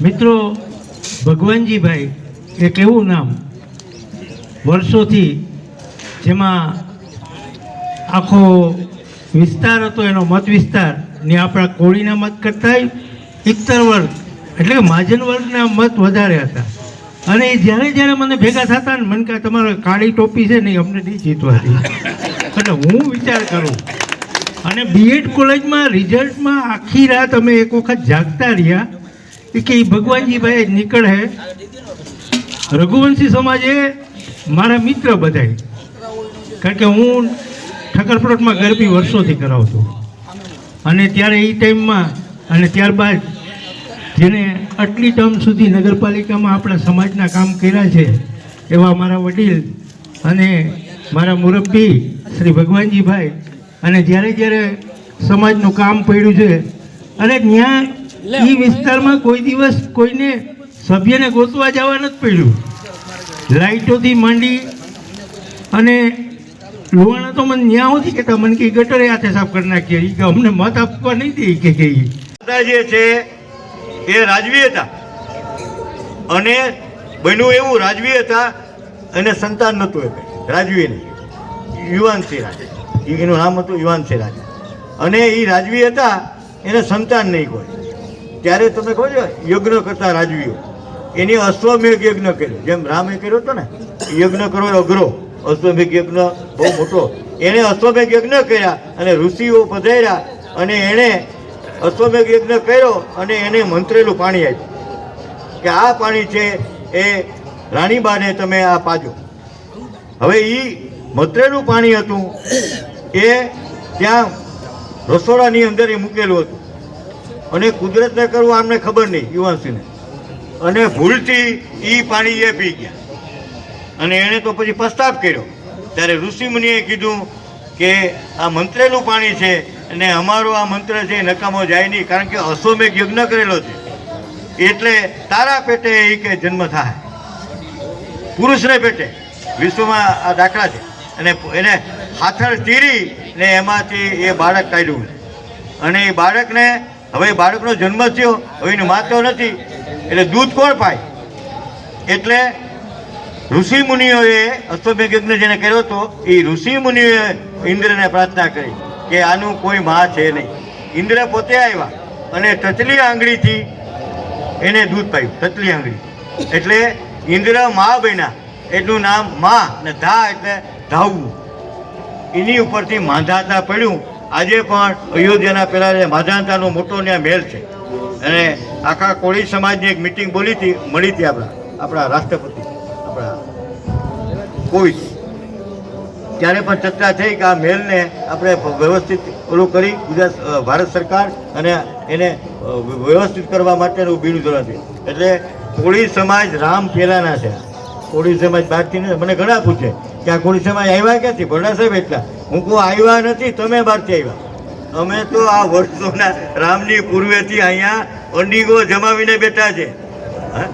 મિત્રો, ભગવાનજીભાઈ, એક એવું નામ વર્ષોથી જેમાં આખો વિસ્તાર હતો, એનો મત વિસ્તાર, ને આપણા કોળીના મત કરતાંય એકતર વર્ગ, એટલે કે મહાજન વર્ગના મત વધારે હતા. અને એ જ્યારે જ્યારે મને ભેગા થતા ને મને કહે, તમારે કાળી ટોપી છે ને એ અમને નહીં જીતવાથી એટલે હું વિચાર કરું અને બીએડ કોલેજમાં રિઝલ્ટમાં આખી રાત અમે એક વખત જાગતા રહ્યા. એ કે ઈ ભગવાનજીભાઈ નીકળે. રઘુવંશી સમાજે મારા મિત્ર બધાય. કારણ કે હું ઠકરપ્રોટમાં ગરબી વર્ષોથી કરાવતો. અને ત્યારે એ ટાઈમમાં અને ત્યારબાદ જેને આટલી ટર્મ સુધી નગરપાલિકામાં આપણા સમાજના કામ કર્યા છે, એવા મારા વડીલ અને મારા મુરબ્બી શ્રી ભગવાનજીભાઈ અને જ્યારે જ્યારે સમાજનું કામ પડ્યું છે અને ત્યાં એ વિસ્તારમાં કોઈ દિવસ કોઈને સભ્યને ગોતવા જવા નથી પડ્યું. લાઇટોથી માંડી અને લુહાણા તો મને ન્યા હોતી કહેતા મને કે ગટરે હાથે સાફ કરી નાખીએ એ કે અમને મત આપવા નહીં દે કે કે જે છે એ રાજવી હતા. અને બન્યું એવું રાજવી હતા અને સંતાન નહોતું રાજવીને યુવાનસિંહ રાજ. એનું નામ હતું યુવાનસિંહ રાજા. અને એ રાજવી હતા, એને સંતાન નહીં કોઈ. ત્યારે તમે કહો છો, યજ્ઞ કરતા રાજવીઓ. એની અશ્વમેઘ યજ્ઞ કર્યો. જેમ રામે કર્યો હતો ને યજ્ઞ કરો અઘરો. અશ્વમેઘ યજ્ઞ બહુ મોટો. એણે અશ્વમેઘ યજ્ઞ કર્યા અને ઋષિઓ પધાર્યા અને એણે અશ્વમેઘ યજ્ઞ કર્યો અને એને મંત્રેલું પાણી આપ્યું. કે આ પાણી છે એ રાણીબાને તમે આ પાજો. હવે એ મંત્રેલું પાણી હતું એ ત્યાં રસોડાની અંદર એ મૂકેલું હતું. અને કુદરતને કરવું આમને ખબર નહીં યુવાનસિંહને અને ભૂલથી એ પાણી એ પી ગયા. અને એણે તો પછી પ્રસ્તાવ કર્યો. ત્યારે ઋષિમુનિએ કીધું કે આ મંત્રેલું પાણી છે અને અમારો આ મંત્ર છે નકામો જાય નહીં, કારણ કે અશ્વમેઘ યજ્ઞ કરેલો છે. એટલે તારા પેટે એ કે જન્મ થાય. પુરુષને પેટે. વિશ્વમાં આ દાખલા છે. અને એને હાથળ ચીરી ને એમાંથી એ બાળક કાઢ્યું. અને એ બાળકને હવે બાળકનો જન્મ થયો, હવે એની માતો નથી, એટલે દૂધ કોણ પાય? એટલે ઋષિ મુનિઓએ અશ્વમેઘ યજ્ઞ જેને કર્યો હતો, એ ઋષિ મુનિઓએ ઇન્દ્રને પ્રાર્થના કરી કે આનું કોઈ મા છે નહીં. ઇન્દ્ર પોતે આવ્યા અને તચલી આંગળીથી એને દૂધ પાયું, તતલી આંગળી. એટલે ઇન્દ્ર મા બન્યા એટલું નામ મા ને ધા એટલે ધાવવું એની ઉપરથી માંધાતા પડ્યું. આજે પણ અયોધ્યાના પહેલાં જે મોટો ત્યાં મહેલ છે. અને આખા કોળી સમાજની એક મિટિંગ બોલી હતી, મળી હતી આપણા આપણા રાષ્ટ્રપતિ, આપણા કોવિડ ત્યારે પણ ચર્ચા થઈ કે આ મહેલને આપણે વ્યવસ્થિત ઓલું કરી ગુજરાત ભારત સરકાર અને એને વ્યવસ્થિત કરવા માટેનું બીનું ધોરણ છે. એટલે કોળી સમાજ રામ પહેલાંના છે. કોળી સમાજ બહારથી મને ઘણા પૂછે. કે આ કોળી આવ્યા ક્યાંથી? ભરડા સાહેબ એટલા. હું કહું, આવ્યા નથી, તમે બહારથી આવ્યા. અમે તો આ વર્ષોના રામની પૂર્વેથી અહીંયા અંડીગો જમાવીને બેઠા છે. હા?